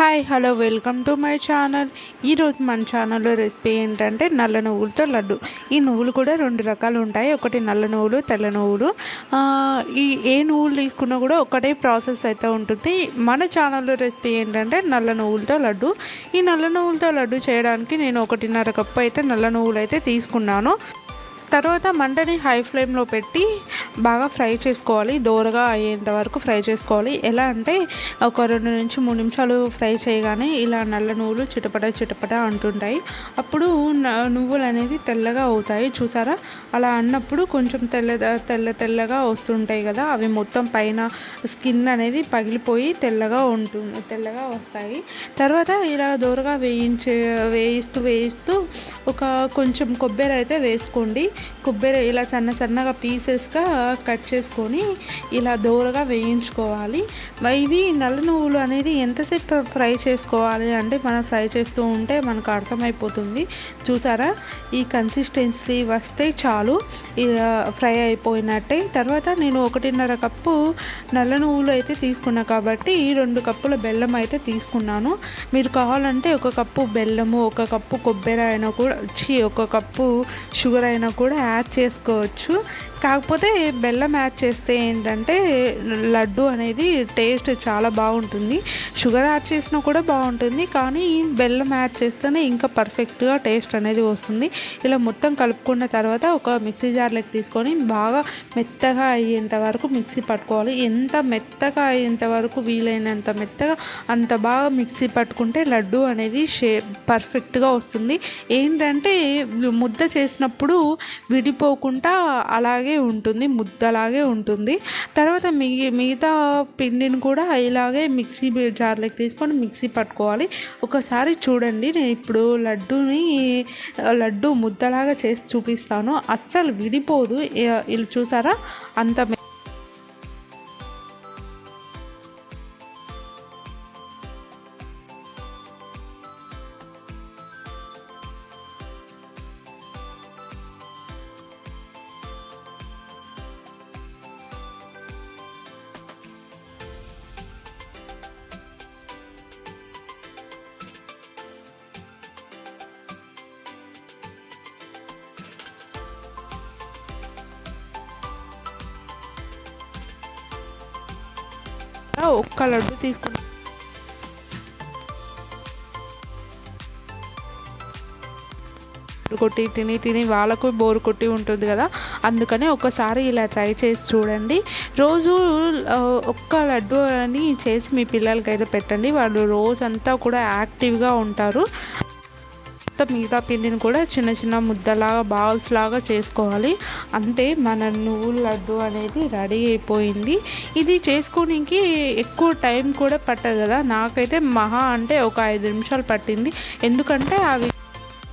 Hi hello welcome to my channel. ఈరోజు మన ఛానల్లో రెసిపీ ఏంటంటే నల్ల నువ్వులతో లడ్డు. ఈ నువ్వులు కూడా రెండు రకాలు ఉంటాయి. ఒకటి నల్ల నువ్వులు తెల్ల నువ్వులు. ఈ ఏ నువ్వులు తీసుకున్నా కూడా ఒకటే ప్రాసెస్ అయితే ఉంటుంది. మన ఛానల్లో రెసిపీ ఏంటంటే నల్ల నువ్వులతో లడ్డు. ఈ నల్ల నువ్వులతో లడ్డు చేయడానికి నేను ఒకటిన్నర కప్పు అయితే నల్ల నువ్వులు అయితే తీసుకున్నాను. తర్వాత మంటని హై ఫ్లేమ్లో పెట్టి బాగా ఫ్రై చేసుకోవాలి. దోరగా అయ్యేంత వరకు ఫ్రై చేసుకోవాలి. ఎలా అంటే ఒక రెండు నుంచి మూడు నిమిషాలు ఫ్రై చేయగానే ఇలా నల్ల నువ్వులు చిటపట చిటపట అంటుంటాయి. అప్పుడు నువ్వులు అనేది తెల్లగా అవుతాయి. చూసారా? అలా అన్నప్పుడు కొంచెం తెల్ల తెల్ల తెల్లగా వస్తుంటాయి కదా. అవి మొత్తం పైన స్కిన్ అనేది పగిలిపోయి తెల్లగా ఉంటుంది తెల్లగా వస్తాయి. తర్వాత ఇలా దోరగా వేయించే వేయిస్తూ వేయిస్తూ ఒక కొంచెం కొబ్బరి అయితే వేసుకోండి. కొబ్బరి ఇలా సన్న సన్నగా పీసెస్గా కట్ చేసుకొని ఇలా దోరగా వేయించుకోవాలి. ఇవి నల్ల నువ్వులు అనేది ఎంతసేపు ఫ్రై చేసుకోవాలి అంటే మనం ఫ్రై చేస్తూ ఉంటే మనకు అర్థమైపోతుంది. చూసారా? ఈ కన్సిస్టెన్సీ వస్తే చాలు. ఫ్రై అయిపోయినట్టే. తర్వాత నేను ఒకటిన్నర కప్పు నల్ల నువ్వులు అయితే తీసుకున్నా కాబట్టి రెండు కప్పుల బెల్లం అయితే తీసుకున్నాను. మీరు కావాలంటే ఒక కప్పు బెల్లము ఒక కప్పు కొబ్బరి అయినా కూడా వచ్చి ఒక కప్పు షుగర్ అయినా కూడా కూడా యాడ్ చేసుకోవచ్చు. కాకపోతే బెల్లం యాడ్ చేస్తే ఏంటంటే లడ్డు అనేది టేస్ట్ చాలా బాగుంటుంది. షుగర్ యాడ్ చేసినా కూడా బాగుంటుంది. కానీ బెల్లం యాడ్ చేస్తేనే ఇంకా పర్ఫెక్ట్గా టేస్ట్ అనేది వస్తుంది. ఇలా మొత్తం కలుపుకున్న తర్వాత ఒక మిక్సీ జార్లోకి తీసుకొని బాగా మెత్తగా అయ్యేంత వరకు మిక్సీ పట్టుకోవాలి. ఎంత మెత్తగా అయ్యేంత వరకు వీలైనంత మెత్తగా అంత బాగా మిక్సీ పట్టుకుంటే లడ్డు అనేది షే పర్ఫెక్ట్గా వస్తుంది. ఏంటంటే ముద్ద చేసినప్పుడు విడిపోకుండా అలాగే ఇలాగే ఉంటుంది ముద్దలాగే ఉంటుంది. తర్వాత మిగి మిగతా పిండిని కూడా ఇలాగే మిక్సీ జార్లోకి తీసుకొని మిక్సీ పట్టుకోవాలి. ఒకసారి చూడండి నేను ఇప్పుడు లడ్డూని లడ్డు ముద్దలాగా చేసి చూపిస్తాను. అస్సలు విడిపోదు. ఇలా చూసారా? అంత ఒక్క లడ్డు తీసుకున్నాను కొట్టి తిని తిని వాళ్ళకు బోరు కొట్టి ఉంటుంది కదా అందుకని ఒకసారి ఇలా ట్రై చేసి చూడండి. రోజు ఒక్క లడ్డు అని చేసి మీ పిల్లలకైతే పెట్టండి. వాళ్ళు రోజంతా కూడా యాక్టివ్గా ఉంటారు. మొత్తం మిగతా పిండిని కూడా చిన్న చిన్న ముద్దలాగా బాల్స్ లాగా చేసుకోవాలి. అంతే మన నువ్వుల లడ్డు అనేది రెడీ అయిపోయింది. ఇది చేసుకోనికి ఎక్కువ టైం కూడా పట్టదు కదా. నాకైతే మహా అంటే ఒక ఐదు నిమిషాలు పట్టింది. ఎందుకంటే అవి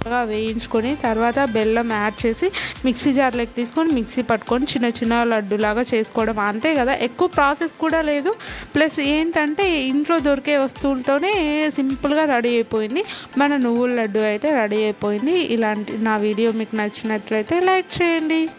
బాగా వేయించుకొని తర్వాత బెల్లం యాడ్ చేసి మిక్సీ జార్లోకి తీసుకొని మిక్సీ పట్టుకొని చిన్న చిన్న లడ్డులాగా చేసుకోవడం అంతే కదా. ఎక్కువ ప్రాసెస్ కూడా లేదు. ప్లస్ ఏంటంటే ఇంట్లో దొరికే వస్తువులతోనే సింపుల్గా రెడీ అయిపోయింది. మన నువ్వుల లడ్డు అయితే రెడీ అయిపోయింది. ఇలాంటి నా వీడియో మీకు నచ్చినట్లయితే లైక్ చేయండి.